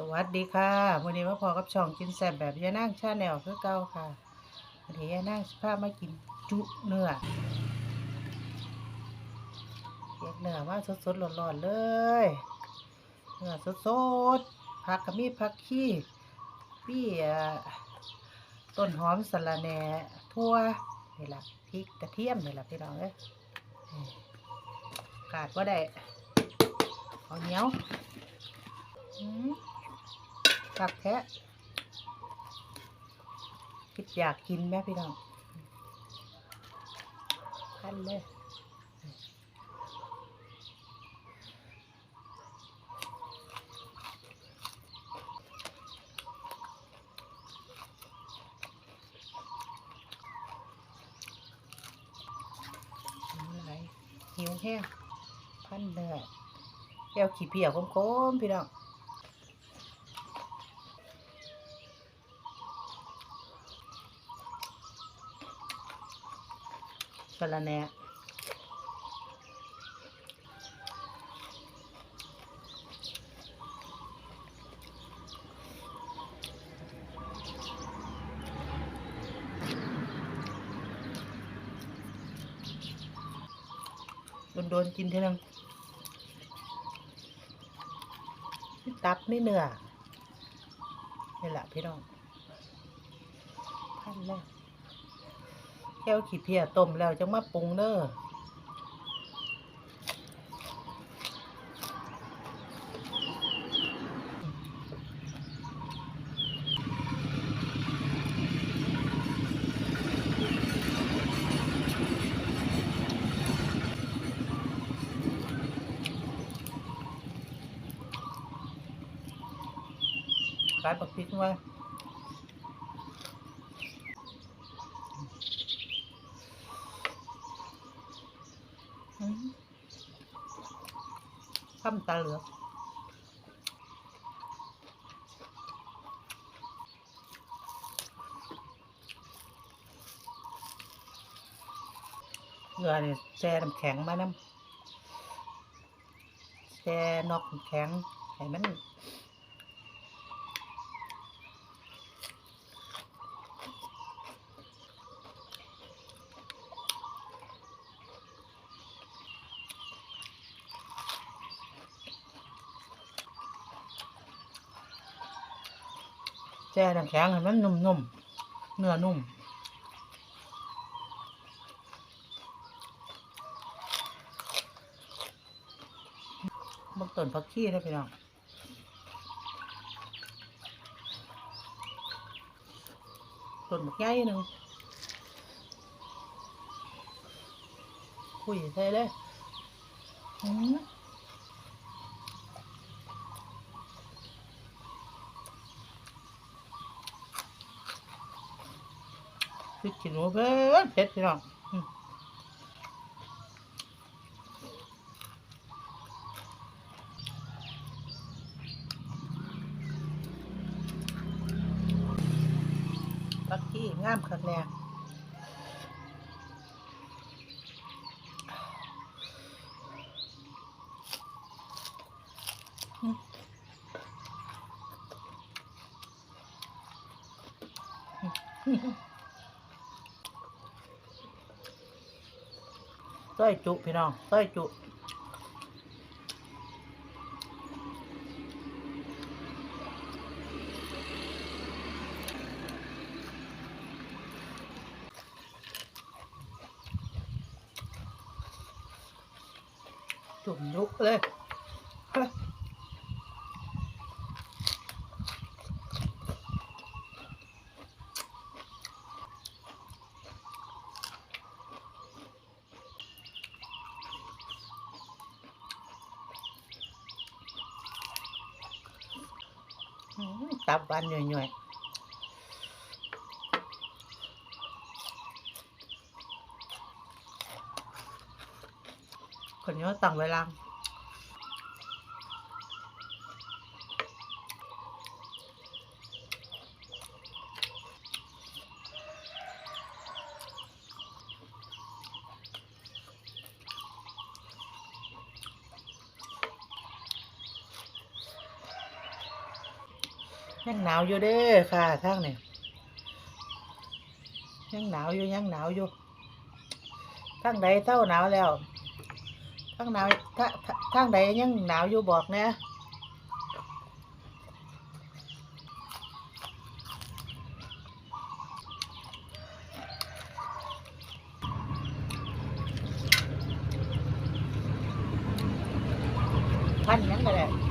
สวัสดีค่ะวันนี้มาพอกับช่องกินแซ่บแบบยานั่งชาแนลคือเก่าค่ะวันนี้ยานั่งพามากินจุเนื้อเก็บเนื้อมาสดๆร้อนๆเลย เนื้อสดๆผักกระมีผักขี้พี่ต้นหอมสะระแหน่ทั่วนี่แหละพริกกระเทียมนี่แหละพี่น้องเอ้ยขาดว่าได้เอาเหนียวอืม ผักแท้คิดอยากกินแม่พี่น้องพันเลยหิวแห้งพันเนื้อแก้วขี้เพียคมๆพี่น้อง สะระแหน่โดนๆกินเท่านึงตับไม่เนื้อนี่แหละพี่น้องพันแล้ว ก้วขี้เพียต้มแล้วจังมาปรุงเด้อการปักพริกไว้ อืมข้ามตาเหลือกเกลือเนี่ยแช่น้ำแข็งมาน้ำแช่นอกน้ำแข็งให้มัน ช่น้ำแข็งให้มันนุ่มๆ เนื้อนุ่มบางต้นผักชีนะพี่น้องต้นบักใหญ่หนึ่งคุยใส่เลยอืม ริกขี้หนูเพิ่นเผ็ดพี่น้องปักกี้งามคักแน่อื ต้อยจุพี่น้องต้อยจุจุ่มยุกเลยอืม ตับหวานหน่อยๆคนนี้ตั้งเวลา ยังหนาวอยู่เด้อค่ะทางนี่ยังหนาวอยู่ยังหนาวอยู่ทางใดเท่าหนาวแล้วทางหนาวทาทาทางใดยังหนาวอยู่บอกนะพันยังก็ได้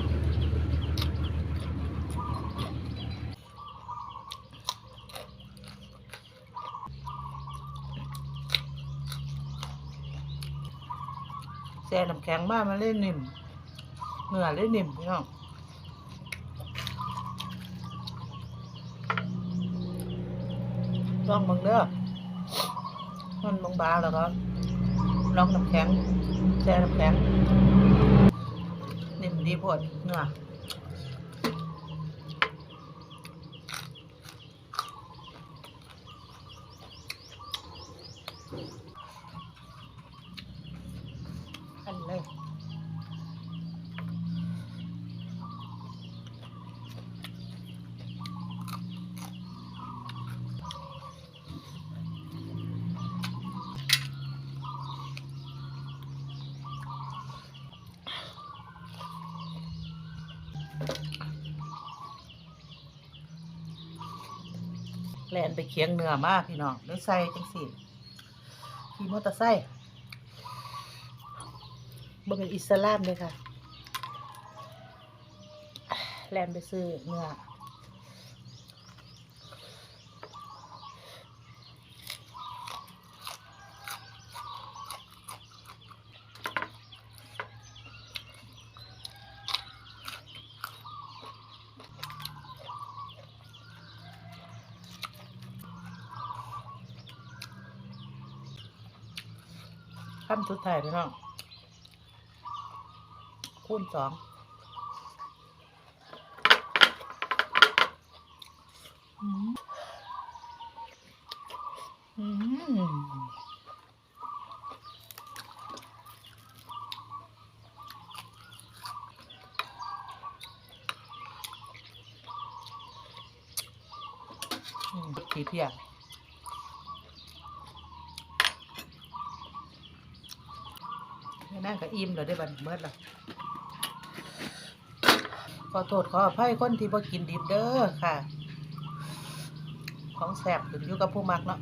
แช่น้ำแข็งมากมันเล่นนิ่มเนื้อเล่นนิ่มพี่น้องลองมึงเด้อมันบางบาแล้วก็ลองน้ำแข็งแช่น้ำแข็งนิ่มดีพอดเนื้อ แล่นไปเคียงเนื้อมากพี่น้องได้ใส่จังสิขี่มอเตอร์ไซค์บ่เป็นอิสลามเลยค่ะ แล่นไปซื้อเนื้อ คำสุดท้ายพี่น้องคูณสองอืมอืมอืมขี้เพียง นั่นก็อิ่มเลยได้บันเมื่อละขอโทษขออภัยคนที่บ่กินดิบเด้อค่ะ ของแสบขึ้นอยู่กับผู้มักเนาะ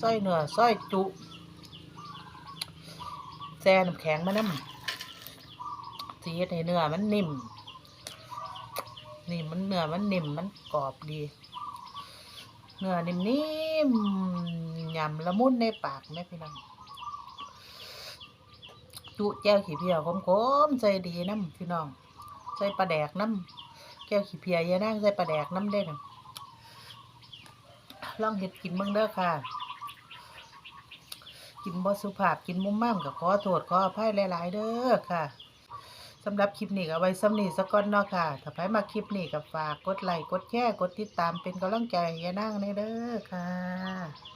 ซอยเนื้อซอยจุแซ่น้ำแข็งมานำสีให้เนื้อมันนิ่มนี่มันเนื้อมันนิ่มมันกรอบดี เนื้อนิ่มๆยำละมุนในปากแม่พี่น้อง จุแจ้วขี้เพียคมๆใจดีน้ำพี่น้องใส่ปลาแดกน้ำแก้วขี้เพียยานั่งใส่ปลาแดกน้ำได้นะลองเห็ดกินบิ่งเด้อค่ะ กินบ่สุภาพกินมุมม่ามกับขอโทษขออภัยหลาย ๆ เด้อค่ะสำหรับคลิปนี้ก็เอาไว้สำนีสักก่อนเนาะค่ะ ถ้าใครมาคลิปนี้ก็ฝากกดไลค์กดแชร์กดติดตามเป็นกำลังใจยานั่งในเด้อค่ะ